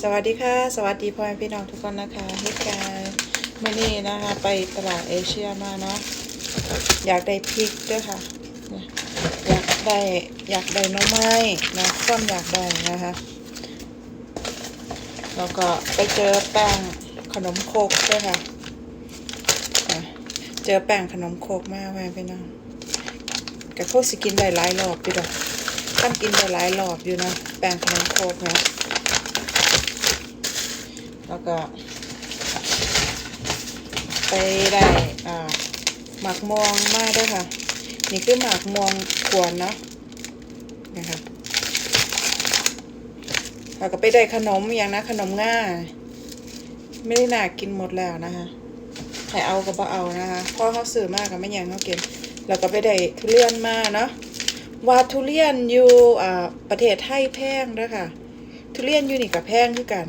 สวัสดีค่ะ สวัสดีพ่อแม่พี่น้องทุกคนนะคะเหตุการเมื่อนี้นะคะ ไปตลาดเอเชียมาเนาะอยากได้พริกด้วยค่ะ อยากได้อยากได้น้องไม้นะต้นอยากได้นะคะแล้วก็ไปเจอแป้งขนมโคกด้วยค่ะเจอแป้งขนมโคกมากแม่พี่น้องกะโคกสิกินได้หลายรอบพี่ดอกท่านกินได้หลายรอบอยู่นะแป้งขนมโคกนะ แล้วก็ ไปได้อ่าหมักม่วงมาด้วยค่ะ นี่คือหมักม่วงขวนเนาะนะคะแล้วก็ไปได้ขนมอย่างนะขนมง่าไม่ได้หน่ากินหมดแล้วนะคะใครเอาก็บ่เอานะคะพ่อเขาซื้อมากกับไม่ยังเขาเกินแล้วก็ไปได้ทุเรียนมาเนาะว่าทุเรียนอยู่อ่าประเทศไทยแพงด้วยค่ะ ทุเรียนอยู่นี่กับแพงคือกัน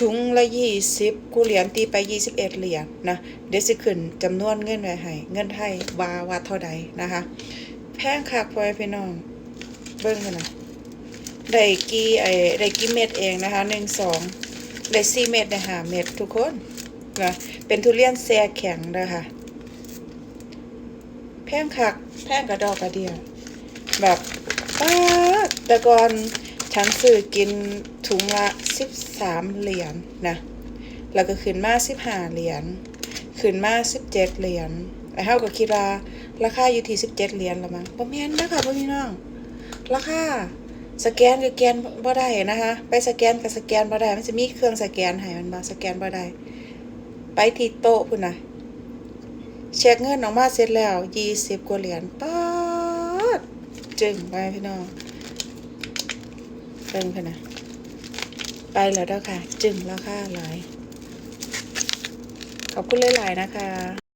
ถุงละยี่สิบกูเหรียญตีไปยี่สิบเอ็ดเหรียญนะ เดี๋ยวสิขึ้นจำนวนเงินไว้ให้ เงินไทยว่าว่าเท่าใดนะคะ แพงคักพ่อพี่น้อง เบิ้งกันนะได้กี่ไอ้ได้กี่เม็ดเองนะคะหนึ่งสองได้สี่เม็ดได้ห้าเม็ดทุกคนนะเป็นทุเรียนแซ่แข็งนะคะแพงคักแพงกระดอกกระเดียแบบป้าแต่ก่อน ฉันซื้อกินถุงละสิบสามเหรียญนะแล้วก็ขึ้นมาสิบห้าเหรียญขึ้นมาสิบเจ็ดเหรียญไอ้เฮาก็คิดว่าราคาอยู่ที่สิบเจ็ดเหรียญละมั้งบ่แม่นนะคะพ่อพี่น้องราคาสแกนก็แกนบ่ได้นะคะ ไปสแกนก็สแกนบ่ได้มันจะมีเครื่องสแกนให้มันบ่สแกนบ่ได้ไปที่โต๊ะพุ่นน่ะเช็คเงินออกมาเสร็จแล้วยี่สิบกว่าเหรียญป๊าดจึงไปพี่น้อง เพิ่งพะนะไปแล้วเด้อค่ะ จึงราคาหลายขอบคุณหลายๆนะคะ